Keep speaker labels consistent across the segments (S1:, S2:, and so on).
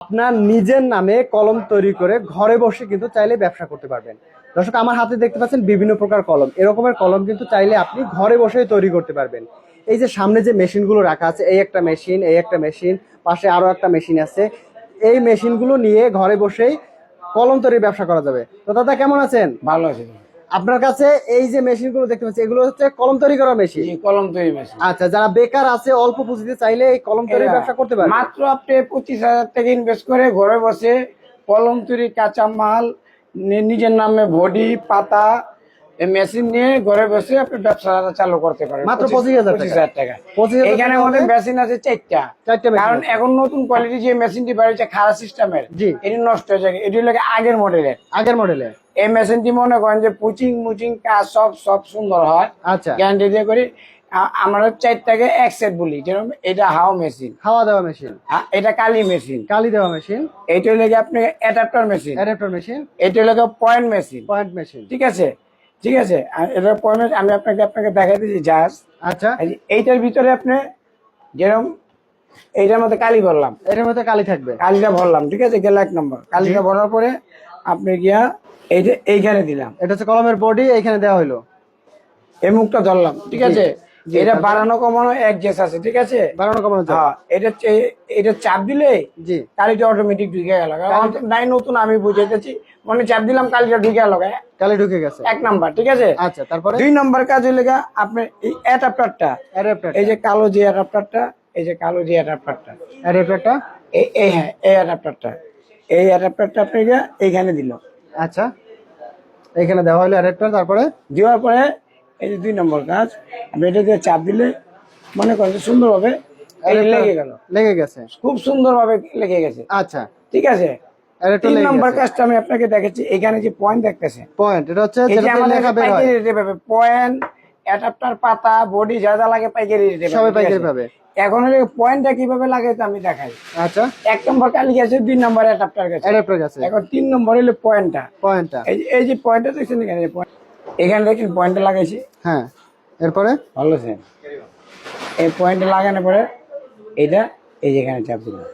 S1: আপনার নিজের নামে কলম তৈরি করে ঘরে বসে কিন্তু চাইলে ব্যবসা করতে পারবেন। দর্শক, আমার হাতে দেখতে পাচ্ছেন বিভিন্ন প্রকার কলম। এরকমের কলম কিন্তু চাইলে আপনি ঘরে বসেই তৈরি করতে পারবেন। এই যে সামনে যে মেশিনগুলো রাখা আছে, এই একটা মেশিন, এই একটা মেশিন, পাশে আরও একটা মেশিন আছে, এই মেশিনগুলো নিয়ে ঘরে বসেই কলম তৈরি ব্যবসা করা যাবে। তো দাদা, কেমন আছেন?
S2: ভালো আছে।
S1: আপনার কাছে এই যে মেশিনগুলো দেখতে পাচ্ছি এগুলো হচ্ছে কলম তৈরি করা মেশিন?
S2: কলম তৈরি মেশিন।
S1: আচ্ছা যারা বেকার আছে অল্প পুঁজিতে চাইলে এই কলম তৈরি ব্যবসা করতে পারে।
S2: মাত্র আপনি পঁচিশ হাজার টাকা ইনভেস্ট করে ঘরে বসে কলম তৈরি কাঁচা মাল নিজের নামে বডি পাতা মেশিন নিয়ে ঘরে বসে আপনি ব্যবসা চালু করতে পারেন।
S1: মাত্র 25,000 টাকা।
S2: 25,000 টাকা।
S1: পঁচিশ হাজার
S2: এখানে
S1: টাকা
S2: আমাদের মেশিন আছে চারটা। কারণ এখন নতুন কোয়ালিটি যে মেশিনটি বেরিয়েছে খারাপ সিস্টেমের এটি নষ্ট হয়ে যায় এটি হলো আগের মডেলের
S1: আগের মডেলে
S2: এই মেশিনটি মনে করেন যে পুচিং মুচিং কাজ সব সব সুন্দর হয়।
S1: আচ্ছা।
S2: গ্যারান্টি দিয়ে করি আমরা চারটাকে এক সেট বলি। যেরকম এটা হাও মেশিন।
S1: খাওয়া দেওয়া মেশিন।
S2: এটা কালি মেশিন।
S1: কালি দেওয়া মেশিন।
S2: এইটা হলো আপনি অ্যাডাপ্টার মেশিন।
S1: Adapter machine.
S2: এটা হলো পয়েন্ট মেশিন
S1: পয়েন্ট মেশিন
S2: ঠিক আছে? ঠিক আছে? এটা পয়েন্ট আমি আপনাকে আপনাকে দেখাই দিচ্ছি জাহাজ।
S1: আচ্ছা।
S2: এইটার ভিতরে আপনি যেরকম এইটার মধ্যে কালি ভরলাম।
S1: এটার মধ্যে কালি থাকবে?
S2: কালিটা ভরলাম ঠিক আছে? গেল এক নম্বর। কালিটা ভরার পরে আপনি গিয়া এইটা এইখানে দিলাম।
S1: এটা হচ্ছে কলমের বডি এইখানে দেওয়া হলো
S2: এই মুখটা ধরলাম ঠিক আছে? এটা? বাড়ানো কমানো এক জেস আছে ঠিক আছে?
S1: বাড়ানো কমানো
S2: হ্যাঁ এটা এটা চাপ দিলে
S1: জি।
S2: কালিটা অটোমেটিক ঢুকে গেল। নাই নতুন আমি বুঝাইতেছি। মানে চাপ দিলাম কালিটা ঢুকে গেল।
S1: কালি ঢুকে গেছে।
S2: এক নাম্বার ঠিক আছে?
S1: আচ্ছা তারপরে?
S2: দুই নম্বর কাজ হইলে আপনি এই অ্যাডাপ্টারটা
S1: অ্যাডাপ্টার
S2: এই যে কালো যে অ্যাডাপ্টারটা এই যে কালো যে অ্যাডাপ্টারটা
S1: অ্যাডাপ্টারটা
S2: এই এই হ্যাঁ এই অ্যাডাপ্টারটা এই অ্যাডাপ্টারটা আপনি এইখানে দিল।
S1: আচ্ছা। এখানে দেওয়া হলো অ্যাডাপ্টার তারপরে?
S2: দেওয়ার পরে এই যে দুই নম্বর কাজ আপনি এটা দিয়ে চাপ দিলে মনে করেন সুন্দরভাবে লেগে গেল।
S1: লেগে গেছে।
S2: খুব সুন্দরভাবে লেগে গেছে।
S1: আচ্ছা।
S2: ঠিক আছে? তিন নম্বর কাজটা আমি আপনাকে দেখাচ্ছি এখানে যে পয়েন্ট দেখতেছে।
S1: পয়েন্ট এটা হচ্ছে
S2: পয়েন্ট অ্যাডাপ্টার পাতা বডি যা যা লাগে পাইকারি রেটে
S1: সবাই পাইকারি পাবে।
S2: এখন পয়েন্টটা কীভাবে লাগে আমি দেখাই।
S1: আচ্ছা।
S2: এক নম্বর কালি গেছে দুই নম্বর অ্যাডাপ্টার গেছে।
S1: অ্যাডাপ্টার গেছে।
S2: এখন তিন নম্বর হলো পয়েন্টটা
S1: পয়েন্টটা
S2: এই যে- পয়েন্টটা দেখছেন এখানে point, এখানে দেখেন পয়েন্টটা লাগাইছি।
S1: হ্যাঁ এরপরে?
S2: ভালো আছে এই পয়েন্টটা লাগানোর পরে এটা এই যেখানে চাপ দিলাম।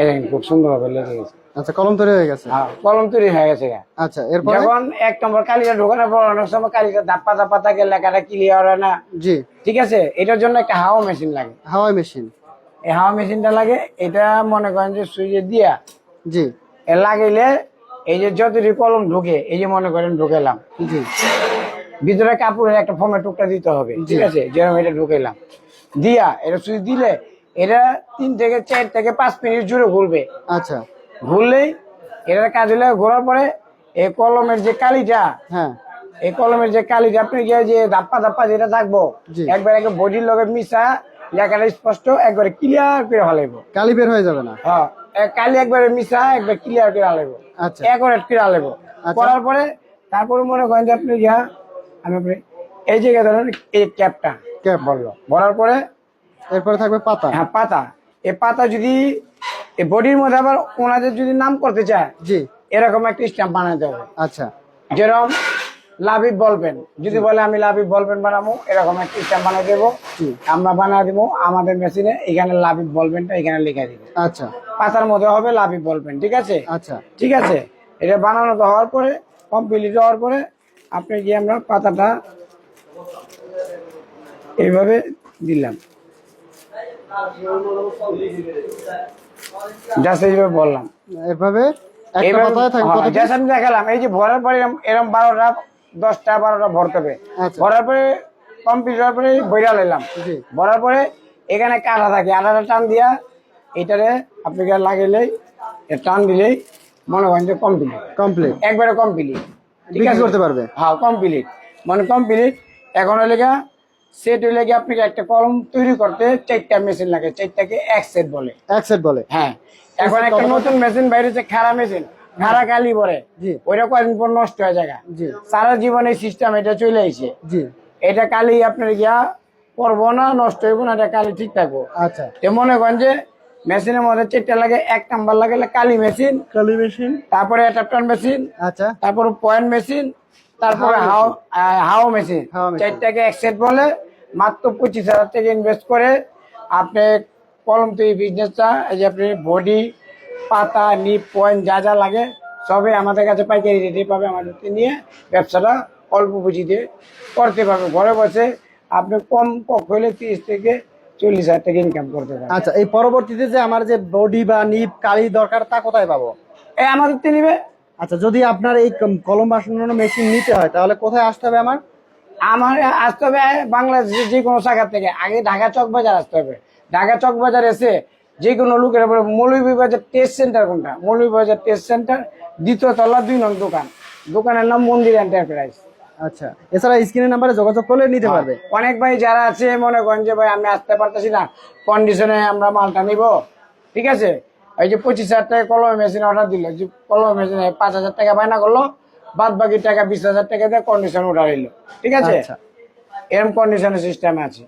S2: এটা খুব সুন্দরভাবে লেগে গেছে।
S1: আচ্ছা কলম তৈরি হয়ে গেছে?
S2: হ্যাঁ কলম তৈরি হয়ে গেছে।
S1: আচ্ছা এরপরে?
S2: যখন এক নম্বর কালিটা ঢোকানোর পর অনেক সময় কালিটা ধাপ্পা ধাপ্পা থাকে লেখাটা ক্লিয়ার হয় না।
S1: জি।
S2: ঠিক আছে? এটার জন্য একটা হাওয়া মেশিন লাগে।
S1: হাওয়া মেশিন
S2: এই হাওয়া মেশিনটা লাগে এটা মনে করেন যে সুইচে দিয়া
S1: জি।
S2: এ লাগাইলে এই যে যতটি কলম ঢুকে এই যে মনে করেন ঢুকেলাম ভিতরে কাপড়ের একটা ফর্মের টুকটা দিতে হবে ঠিক আছে? যেরকম এটা ঢুকেলাম। দিয়া এটা সুইচ দিলে এটা তিন থেকে চার থেকে পাঁচ মিনিট জুড়ে ঘুরবে।
S1: আচ্ছা।
S2: ঘুরলেই এটার কাজ হলে ঘোরার পরে এই কলমের যে কালিটা
S1: হ্যাঁ।
S2: এই কলমের যে কালিটা আপনি গিয়ে যে ধাপ্পা ধাপ্পা যেটা থাকব। একবার একটা বডির লগে মিশা লেখাটা স্পষ্ট একবারে ক্লিয়ার করে হলাইব।
S1: কালি বের হয়ে যাবে না?
S2: হ্যাঁ কালি একবারে মিশা একবার ক্লিয়ার করে হলাইব। একরেট করে
S1: আচ্ছা।
S2: করার পরে তারপরে মনে করেন যে আপনি আমি আপনি এই জায়গায় ধরেন এই ক্যাপটা।
S1: ক্যাপ
S2: বলল। ভরার পরে
S1: এরপরে থাকবে পাতা।
S2: হ্যাঁ পাতা। এই পাতা যদি এই বডির মধ্যে আবার ওনাদের যদি নাম করতে চায়
S1: জি।
S2: এরকম একটা স্ট্যাম্প বানাতে হবে
S1: আচ্ছা।
S2: যেরকম লাভিব বলবেন। যদি বলে আমি লাভিব বলবেন বানাবো এরকম একটা স্ট্যাম্প বানিয়ে দেবো। আমরা বানিয়ে দেবো আমাদের মেশিনে এখানে লাভিব বলবেনটা এখানে লিখে দিব।
S1: আচ্ছা।
S2: পাতার মধ্যে হবে লাভিব বলবেন ঠিক আছে?
S1: আচ্ছা।
S2: ঠিক আছে? এটা বানানো হওয়ার পরে কমপ্লিট হওয়ার পরে আপনি গিয়ে আমরা পাতাটা এইভাবে দিলাম। জাস্ট এইভাবে বললাম।
S1: এভাবে
S2: হ্যাঁ, আমি দেখালাম এই যে ভরার পরে এরম বারোটা দশটা বারোটা ভরতে হবে।
S1: আচ্ছা।
S2: ভরার পরে কমপ্লিট হওয়ার পরে বইরা লাইলাম।
S1: জি।
S2: ভরার পরে এখানে কাটা থাকে আঠাটা টান দিয়া এটারে আপনি লাগাইলেই টান দিলেই মনে করেন যে কমপ্লিট
S1: কমপ্লিট
S2: একবারে কমপ্লিট ঠিক আছে?
S1: করতে পারবে?
S2: হ্যাঁ কমপ্লিট মানে কমপ্লিট এখন হলে গা সেট হইলে গিয়ে আপনাকে একটা কলম তৈরি করতে চারটা মেশিন লাগে চারটাকে এক সেট বলে।
S1: এক সেট বলে?
S2: হ্যাঁ। এখন একটা নতুন মেশিন বাইরেছে খারা মেশিন খারা কালি পরে।
S1: জি।
S2: ওইটা কয়েকদিন পর নষ্ট হয়ে যায়
S1: জি।
S2: সারা জীবনে সিস্টেম এটা চলে
S1: জি।
S2: এটা কালি আপনার গিয়া করব না নষ্ট হইব না এটা কালি ঠিক থাকব।
S1: আচ্ছা।
S2: মনে করেন যে মেশিনের মধ্যে চারটা লাগে এক নাম্বার লাগে কালি মেশিন
S1: কালি মেশিন।
S2: তারপরে অ্যাডাপ্টার মেশিন
S1: আচ্ছা।
S2: তারপরে পয়েন্ট মেশিন তারপরে হাও হাও মেশিন। চারটাকে একসেট বলে মাত্র পঁচিশ হাজার টাকা ইনভেস্ট করে আপনি কলম তৈরি বিজনেসটা এই যে আপনি বডি পাতা নিপ পয়েন্ট যা যা লাগে সবই আমাদের কাছে পাইকারি রেটে পাবে আমাদের থেকে নিয়ে ব্যবসাটা অল্প পুঁজিতে করতে পারবে। ঘরে বসে আপনি কম হলে তিরিশ থেকে চল্লিশ হাজার টাকা ইনকাম করতে পারবেন
S1: আচ্ছা এই পরবর্তীতে যে আমার যে বডি বা নিপ কালি দরকার তা কোথায় পাবো?
S2: এই আমাদের থেকে নিবে।
S1: আচ্ছা যদি আপনার এই কলম বাসানোর মেশিন নিতে হয় তাহলে কোথায় আসতে হবে আমার?
S2: আমার আসতে হবে বাংলাদেশের যে কোনো শাখা থেকে। আগে ঢাকা চক বাজার আসতে হবে। ঢাকা চক বাজার এসে যে কোনো লোকের মৌলভীবাজার টেস্ট সেন্টার কোনটা? মৌলভীবাজার টেস্ট সেন্টার দ্বিতীয় তলা দুই নং দোকান। দোকানের নাম মন্দির এন্টারপ্রাইজ
S1: আচ্ছা এছাড়া স্ক্রিনের নাম্বারে যোগাযোগ করলে নিতে পারবে।
S2: অনেক ভাই যারা আছে মনে করেন যে ভাই আমি আসতে পারতেছি না। কন্ডিশনে আমরা মালটা নিব। ঠিক আছে? এই যে পঁচিশ হাজার টাকা কলম মেশিন অর্ডার দিল যে কলম মেশিনে পাঁচ হাজার টাকা বায়না করল বাদ বাকি টাকা বিশ হাজার টাকা দিয়ে কন্ডিশন অর্ডার এলো ঠিক আছে?
S1: এরম
S2: এরকম কন্ডিশনের সিস্টেম আছে।